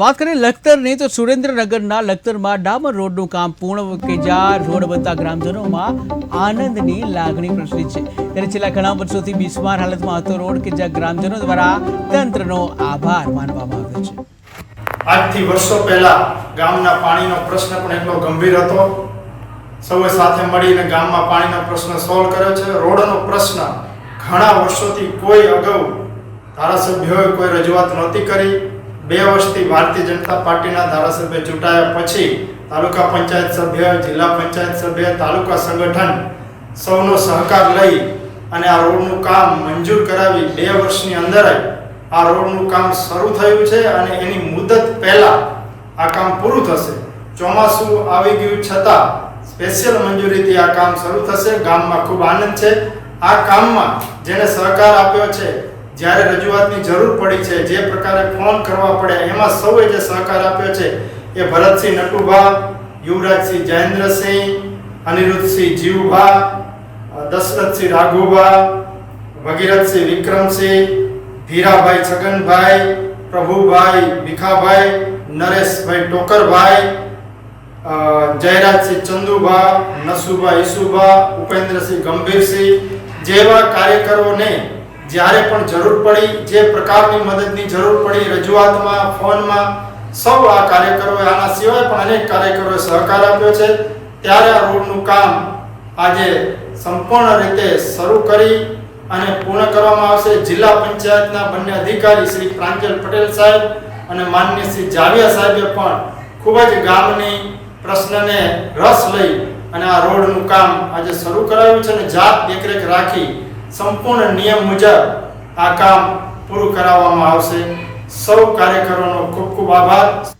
વાત કરીએ લખતરની, તો સુરેન્દ્રનગરના લખતરમાં ડામર રોડનું કામ પૂર્ણ કે જ્યાં રોડ બનતા ગ્રામજનોમાં આનંદની લાગણી પ્રસરી છે. ત્યારે છેલ્લા ઘણા વર્ષોથી બિસ્માર હાલતમાં હતો રોડ કે જ્યાં ગ્રામજનો દ્વારા તંત્રનો આભાર માનવામાં આવ્યો છે. આજથી વર્ષો પહેલા ગામના પાણીનો પ્રશ્ન પણ એટલો ગંભીર હતો. સૌએ સાથે મળીને ગામમાં પાણીનો પ્રશ્ન સોલ્વ કર્યો છે. રોડનો પ્રશ્ન ઘણા વર્ષોથી કોઈ અગાઉ ધારાસભ્યોએ કોઈ રજૂઆત નહોતી કરી. બે વર્ષથી ભારતીય જનતા પાર્ટીના ધારાસભ્ય ચૂંટાયા પછી તાલુકા પંચાયત સભ્ય, જિલ્લા પંચાયત સભ્ય, તાલુકા સંગઠન સૌનો સહકાર લઈ અને આ રોડનું કામ મંજૂર કરાવી બે વર્ષની અંદર આ રોડનું કામ શરૂ થયું છે અને એની મુદત પહેલા આ કામ પૂરું થશે. ચોમાસું આવી ગયું છતાં સ્પેશિયલ મંજૂરીથી આ કામ શરૂ થશે. ગામમાં ખૂબ આનંદ છે. આ કામમાં જેને સહકાર આપ્યો છે જ્યારે રજૂઆતની જરૂર પડી છે, જે પ્રકારે ફોન કરવા પડ્યા, એમાં સૌએ જે સહકાર આપ્યો છે, એ ભરતસિંહ નટુભા, યુવરાજસિંહ જયેન્દ્રસિંહ, અનિરુદ્ધસિંહ જીવભા દશરથસિંહ રાઘુભા, ભગીરથસિંહ વિક્રમસિંહ, ધીરાભાઈ છગનભાઈ, પ્રભુભાઈ ભીખાભાઈ, નરેશભાઈ ટોકરભાઈ જયરાજસિંહ ચંદુભા, નસુભા ઈસુભા, ઉપેન્દ્રસિંહ ગંભીરસિંહ જેવા કાર્યકરોને જ્યારે પણ જરૂર પડી, જે પ્રકારની મદદની જરૂર પડી, રજૂઆતમાં, ફોનમાં, સૌ આ કાર્યકરોએ, આના સિવાય પણ અનેક કાર્યકરોએ સહકાર આપ્યો છે. ત્યારે આ રોડનું કામ આજે સંપૂર્ણ રીતે શરૂ કરી અને પૂર્ણ કરવામાં આવશે. જિલ્લા પંચાયતના બંને અધિકારી શ્રી પ્રાંજલ પટેલ સાહેબ અને માનનીય શ્રી જાવિયા સાહેબે પણ ખૂબ જ ગામની પ્રશ્નને રસ લઈ અને આ રોડનું કામ આજે શરૂ કરાવ્યું છે અને જાત દેખરેખ રાખી સંપૂર્ણ નિયમ મુજબ આ કામ પૂરું કરાવવામાં આવશે. સૌ કાર્યકરોનો ખૂબ ખૂબ આભાર.